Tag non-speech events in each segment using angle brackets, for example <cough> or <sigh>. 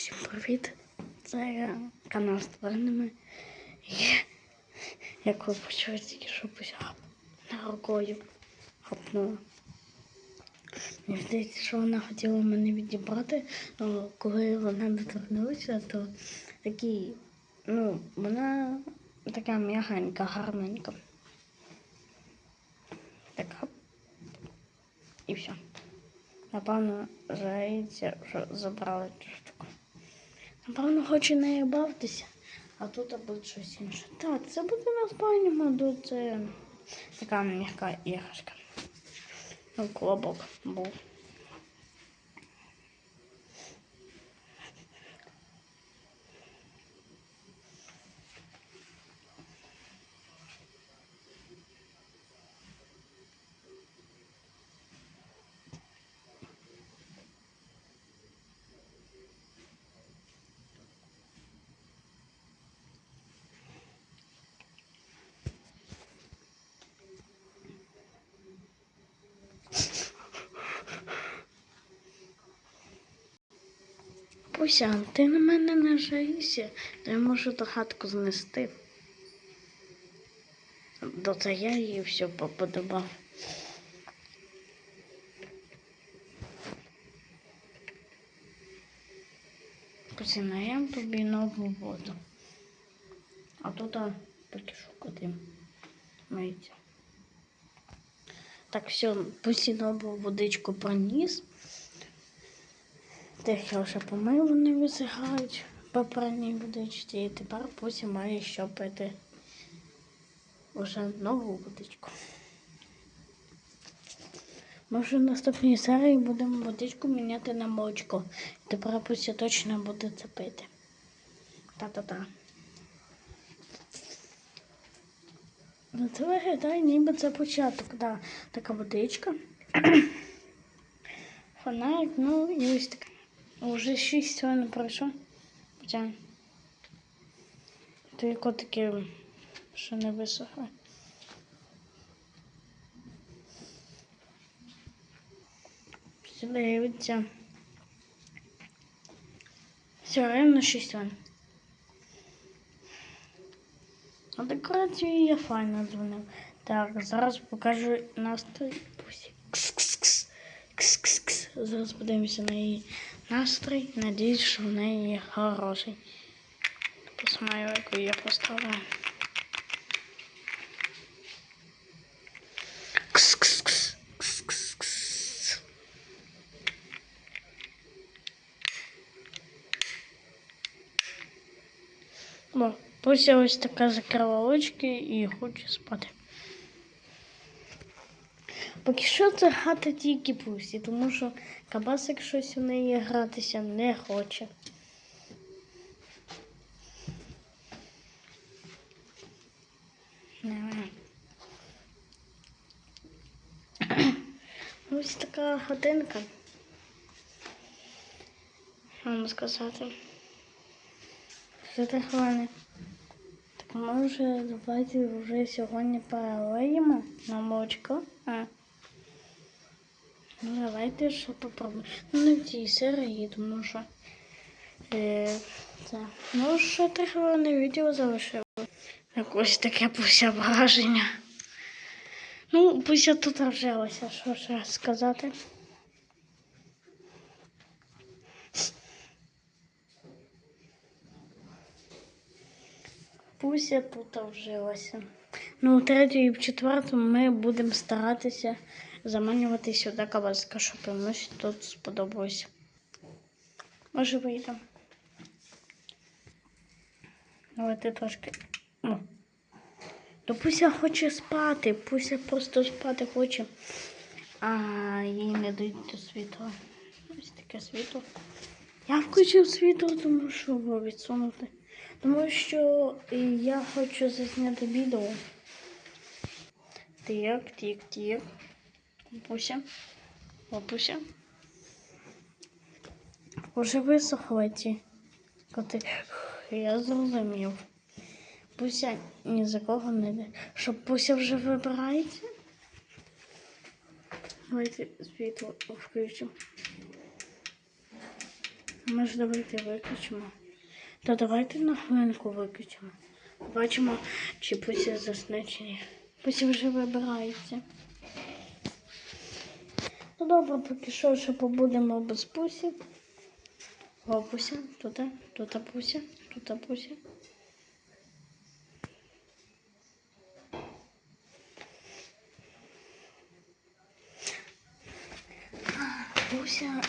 Всім привіт! Це канал з тваринами. Як ви почули, тільки що посяг на рукою хапнула. Мені здається, що вона хотіла мене відібрати, але коли вона доторкнулася, то такий, ну, вона така м'ягенька, гарненька. Така. І все. Напевно, жаліється, що забрали цю штуку. Напевно, хоче нею бавитися, а тут буде щось інше. Так, це буде на спальню, маду, це така м'яка іграшка. Ну, клобок був. Пуся, ти на мене не жалійся, то я можу ту хатку знести. До це я їй все поподобав. Пуся, наєм тобі нову воду. А тут а, поки шукати миється. Так, все, пусі нову водичку проніс. Тих вже помив, вони висихають по пральній водичці. І тепер Пусі має що пити вже нову водичку. Ми вже в наступній серії будемо водичку міняти на молочко. Тепер Пуся точно буде це пити. Та-та-та. Ну, це виглядає, ніби це початок. Да. Така водичка. <clears throat> Фонарик, ну і ось така. Уже 6 хвилин пройшло. Хоча то котики ще не висохли. Дивиться. Все, рівно 6 хвилин. А декорацію я файно дзвонив. Так, зараз покажу настрій. Кс-кс-кс. Кс-кс-кс. Зараз подивимося на її настрій. Надіюсь, що в неї хороший. Посмаю, яку я поставила. Кс-кс-кс. Кс-кс-кс. О, Пуся ось така закрила очки і хоче спати. Поки що це хата тільки пусті, тому що кабасик щось у неї гратися не хоче. Ось така. Що Вам сказати. Що ти хвилини? Так може давайте вже сьогодні перелиємо на молочко. А. Ну, давайте ще попробуємо. Ну, не в цій серії, тому що е, це. Ну, ще три хвилини відео залишило. Якось таке пуся враження. Ну, пуся тут вжилася, що ще сказати. Пуся тут вжилася. Ну, у третю і в четверту ми будемо старатися заманювати сюди кабаска, щоб комусь тут сподобалося. Може вийдемо. Давайте трошки. О. То Пуся хоче спати, Пуся просто спати хоче, а їй не дають до світла. Ось таке світло. Я включив світло, тому що відсунути. Тому що я хочу засняти відео. Так, тік, тік. Пуся. Опуся. Уже висохли ті коти. Я зрозумів. Пуся ні за кого не йде. Що Пуся вже вибирається? Давайте світло включимо. Може, давайте виключимо. Та давайте на хвилинку виключимо. Бачимо, чи Пуся засне, чи ні. Пуся вже вибирається. Ну добре, поки що ще побудемо без Пусі. О, Пуся, тут, тут Пуся, тут Пуся. Пуся.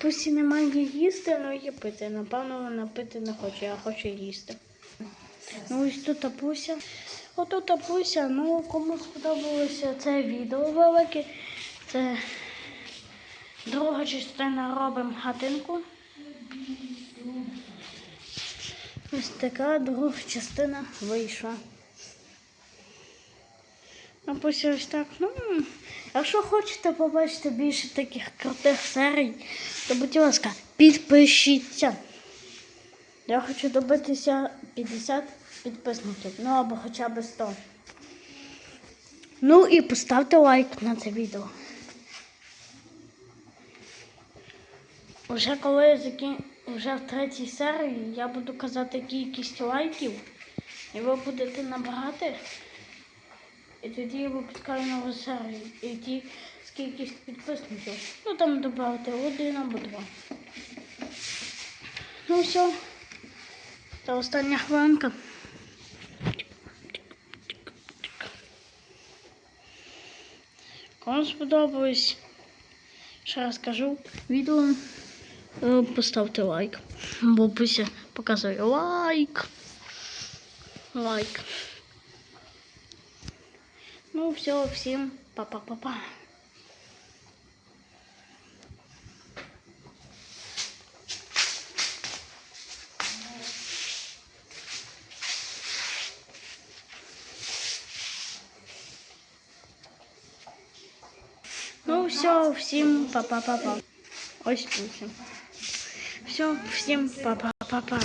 Пусі немає їсти, але є пити. Напевно, вона пити не хоче, а хоче їсти. Ось тут Пуся. Отут Пуся, ну кому сподобалося це відео велике. Це друга частина робимо хатинку. Ось така друга частина вийшла. А Пуся ось так. Ну, якщо хочете побачити більше таких крутих серій, то будь ласка, підпишіться. Я хочу добитися 50 підписників, ну або хоча б 100. Ну і поставте лайк на це відео. Уже коли я закін... вже в третій серії я буду казати кількість лайків, і ви будете набагати. І тоді я випускаю нову серію. І ті скільки підписників. Ну там додати один або два. Ну все. Це остання хвилинка. Кому сподобалось, ще раз кажу, відео е, поставте лайк. Бо Буся показує лайк. Лайк. Ну все, всім па-па-па-па. Ну все, всім па-па-па-па. Ось тут. Все, всім па-па-па-па.